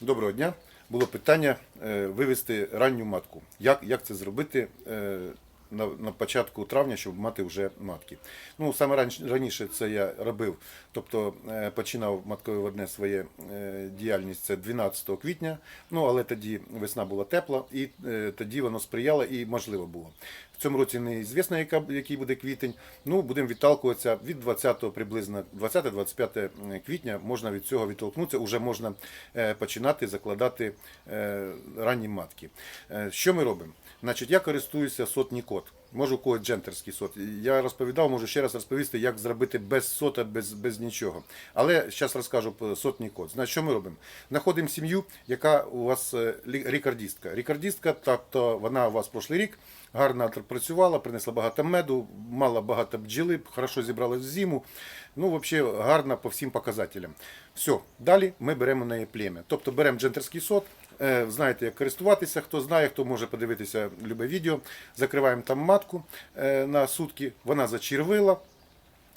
Доброго дня. Було питання е, вивести ранню матку. Як, як це зробити е, на, на початку травня, щоб мати вже матки? Ну, саме раніше, це я робив, тобто е, починав матковиводне своє е, діяльність це 12 квітня, ну але тоді весна була тепла і е, тоді воно сприяло і можливо було. В цьому році неізвісно, яка, який буде квітень. Ну, будемо відталкуватися від 20 приблизно 20-25 квітня можна від цього відтолкнутися, вже можна починати закладати ранні матки. Що ми робимо? Значить, я користуюся сотні Можу у когось джентерський сот. Я розповідав, можу ще раз розповісти, як зробити без сота, без, без нічого. Але зараз розкажу про сотні код. Значить, що ми робимо? Знаходимо сім'ю, яка у вас е, рекордістка. Рекордістка, тобто вона у вас прошлий рік гарно працювала, принесла багато меду, мала багато бджіли, хорошо зібралась в зиму. Ну, взагалі, гарна по всім показателям. Все, далі ми беремо неї плем'я. Тобто беремо джентерський сот, знаєте, як користуватися, хто знає, хто може подивитися любе відео. Закриваємо там матку е, на сутки, вона зачервила.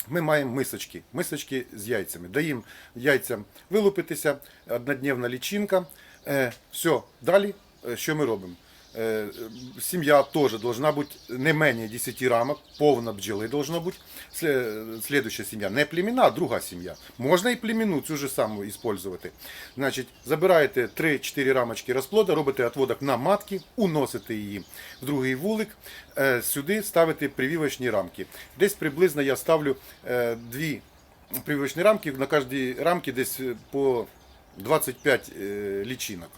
Ми маємо мисочки, мисочки з яйцями. Даємо яйцям вилупитися, однодневна лічинка. Е, все, далі е, що ми робимо? Е, Сім'я теж должна бути не менше 10 рамок, повна бджоли должна бути. Сле- Слідуюча сім'я, не племінна, а друга сім'я. Можна і племінну цю ж саму використовувати. Значить, забираєте 3-4 рамочки розплода, робите отводок на матки, уносите її в другий вулик, е, сюди ставите прививочні рамки. Десь приблизно я ставлю е, дві прививочні рамки, на кожній рамці десь по 25 е, лічинок.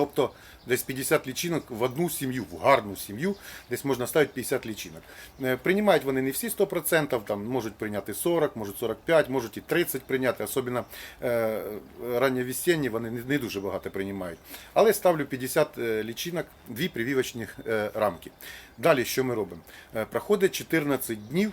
Тобто десь 50 лічинок в одну сім'ю, в гарну сім'ю, десь можна ставити 50 лічинок. Е, Приймають вони не всі 100%, там можуть прийняти 40, можуть 45, можуть і 30 прийняти, особливо е, ранньовесенні вони не, дуже багато приймають. Але ставлю 50 е, лічинок, дві прививочні рамки. Далі що ми робимо? Проходить 14 днів.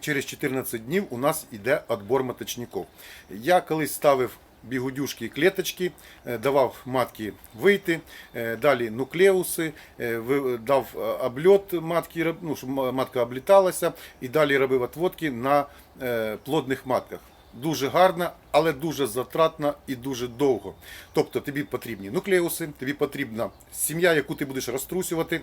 Через 14 днів у нас йде відбор маточників. Я колись ставив бігудюшки клеточки, е, давав матки вийти, е, далі нуклеуси, е, дав обльот матки, ну, щоб матка обліталася, і далі робив отводки на плодних матках. Дуже гарно, але дуже затратно і дуже довго. Тобто тобі потрібні нуклеуси, тобі потрібна сім'я, яку ти будеш розтрусювати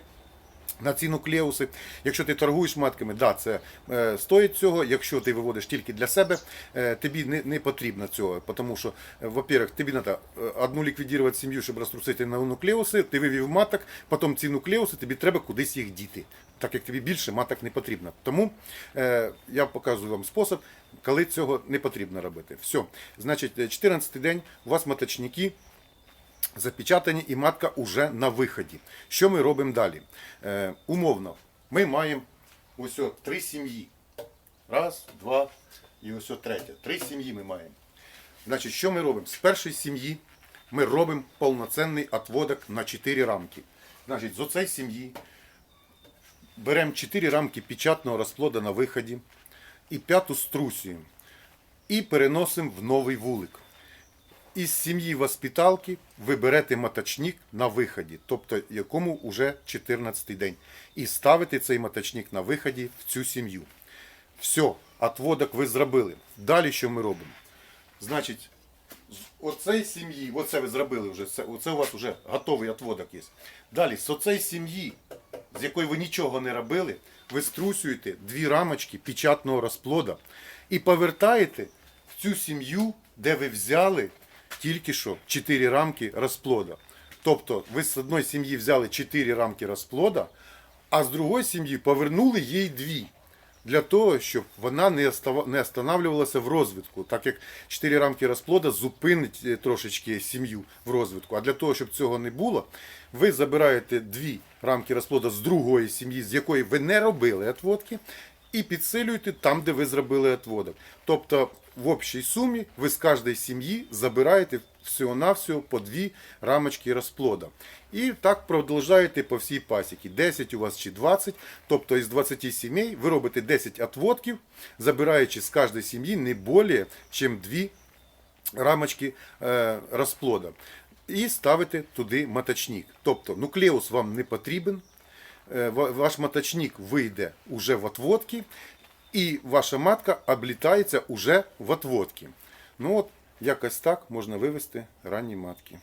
на ці нуклеуси. Якщо ти торгуєш матками, да, це е, стоїть цього. Якщо ти виводиш тільки для себе, е, тобі не, не потрібно цього. Тому що, е, во-первых, тобі треба одну ліквідувати сім'ю, щоб розтрусити на нуклеуси, ти вивів маток, потім ці нуклеуси, тобі треба кудись їх діти. Так як тобі більше маток не потрібно. Тому е, я показую вам спосіб, коли цього не потрібно робити. Все. Значить, е, 14 день у вас маточники запечатані і матка уже на виході. Що ми робимо далі? Е, умовно, ми маємо ось три сім'ї. Раз, два і ось о третя. Три сім'ї ми маємо. Значить, що ми робимо? З першої сім'ї ми робимо повноцінний отводок на 4 рамки. Значить, з оцей сім'ї беремо 4 рамки печатного розплода на виході і п'яту струсюємо. І переносимо в новий вулик із сім'ї воспиталки ви берете маточник на виході, тобто якому вже 14 й день, і ставите цей маточник на виході в цю сім'ю. Все, отводок ви зробили. Далі що ми робимо? Значить, з оцей сім'ї, оце ви зробили вже, це, оце у вас вже готовий отводок є. Далі, з оцей сім'ї, з якої ви нічого не робили, ви струсюєте дві рамочки печатного розплода і повертаєте в цю сім'ю, де ви взяли тільки що 4 рамки розплода. Тобто ви з одної сім'ї взяли 4 рамки розплода, а з другої сім'ї повернули їй дві. Для того, щоб вона не останавливалася в розвитку, так як 4 рамки розплода зупинить е, трошечки сім'ю в розвитку. А для того, щоб цього не було, ви забираєте дві рамки розплода з другої сім'ї, з якої ви не робили отводки, і підсилюєте там, де ви зробили отводок. Тобто в общій сумі ви з кожної сім'ї забираєте всього-навсього по дві рамочки розплода. І так продовжуєте по всій пасіки. 10 у вас чи 20, тобто із 20 сімей ви робите 10 отводків, забираючи з кожної сім'ї не більше, ніж 2 рамочки е, розплода. І ставите туди маточник. Тобто нуклеус вам не потрібен, ваш маточник вийде уже в отводки, і ваша матка облітається уже в отводки. Ну от Якось так можна вивести ранні матки.